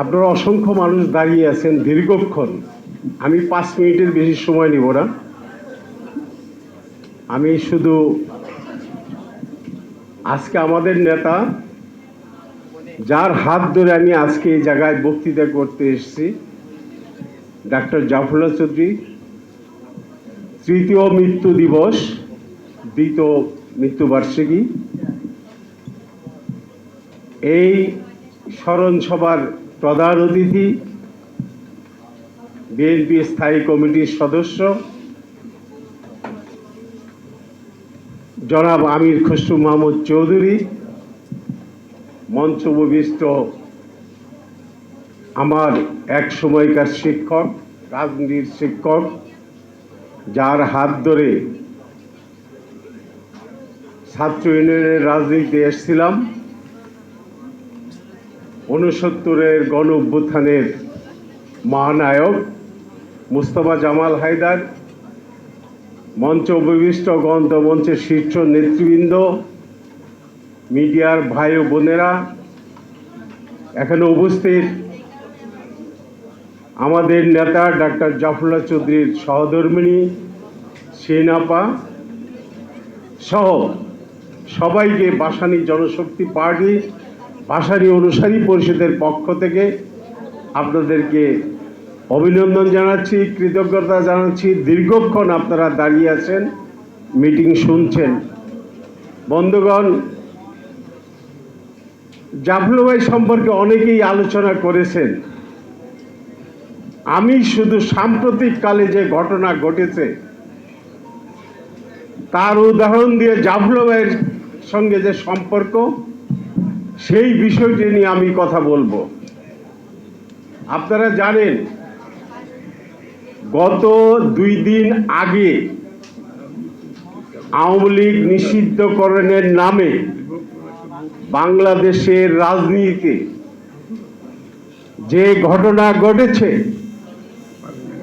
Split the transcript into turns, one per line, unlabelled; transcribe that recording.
আপনারা অসংখ্য মানুষ দাঁড়িয়ে আছেন দীর্ঘক্ষণ। আমি পাঁচ মিনিটের বেশি সময় নিব না। আমি শুধু আজকে আমাদের নেতা, যার হাত ধরে আমি আজকে এই জায়গায় বক্তৃতা করতে এসেছি, ডাক্তার জাফরুল্লাহ চৌধুরী। তৃতীয় মৃত্যু দিবস, দ্বিতীয় মৃত্যুবার্ষিকী। এই স্মরণ সভার প্রধান অতিথি বিএনপি স্থায়ী কমিটির সদস্য, জনাব আমির খসরু মাহমুদ চৌধুরী মঞ্চ উপবিষ্ট আমার এক সময়কার শিক্ষক, রাজনীতির শিক্ষক, যার হাত ধরে ছাত্র ইউনিয়নের রাজনীতিতে এসেছিলাম। ঊনসত্তরের গণ অভ্যুত্থানের মহানায়ক মুস্তফা জামাল হায়দার, মঞ্চ উপবিষ্ট গন্ত শীর্ষ নেতৃবৃন্দ, মিডিয়ার ভাই ও বোনেরা, এখানে উপস্থিত আমাদের নেতা ডাক্তার জাফরুল্লাহ চৌধুরীর সহধর্মিণী সেনাপা সহ সবাইকে বাসানি জনশক্তি পার্টি ভাষারী অনুসারী পরিষদের পক্ষ থেকে আপনাদেরকে অভিনন্দন জানাচ্ছি, কৃতজ্ঞতা জানাচ্ছি। দীর্ঘক্ষণ আপনারা দাঁড়িয়ে আছেন, মিটিং শুনছেন। বন্ধুগণ, জাফলু ভাই সম্পর্কে অনেকেই আলোচনা করেছেন। আমি শুধু সাম্প্রতিক কালে যে ঘটনা ঘটেছে, তার উদাহরণ দিয়ে জাফলুভাইয়ের সঙ্গে যে সম্পর্ক সেই বিষয়টি নিয়ে আমি কথা বলব। আপনারা জানেন, গত দুই দিন আগে আওয়ামী লীগ নিষিদ্ধকরণের নামে বাংলাদেশের রাজনীতিতে যে ঘটনা ঘটেছে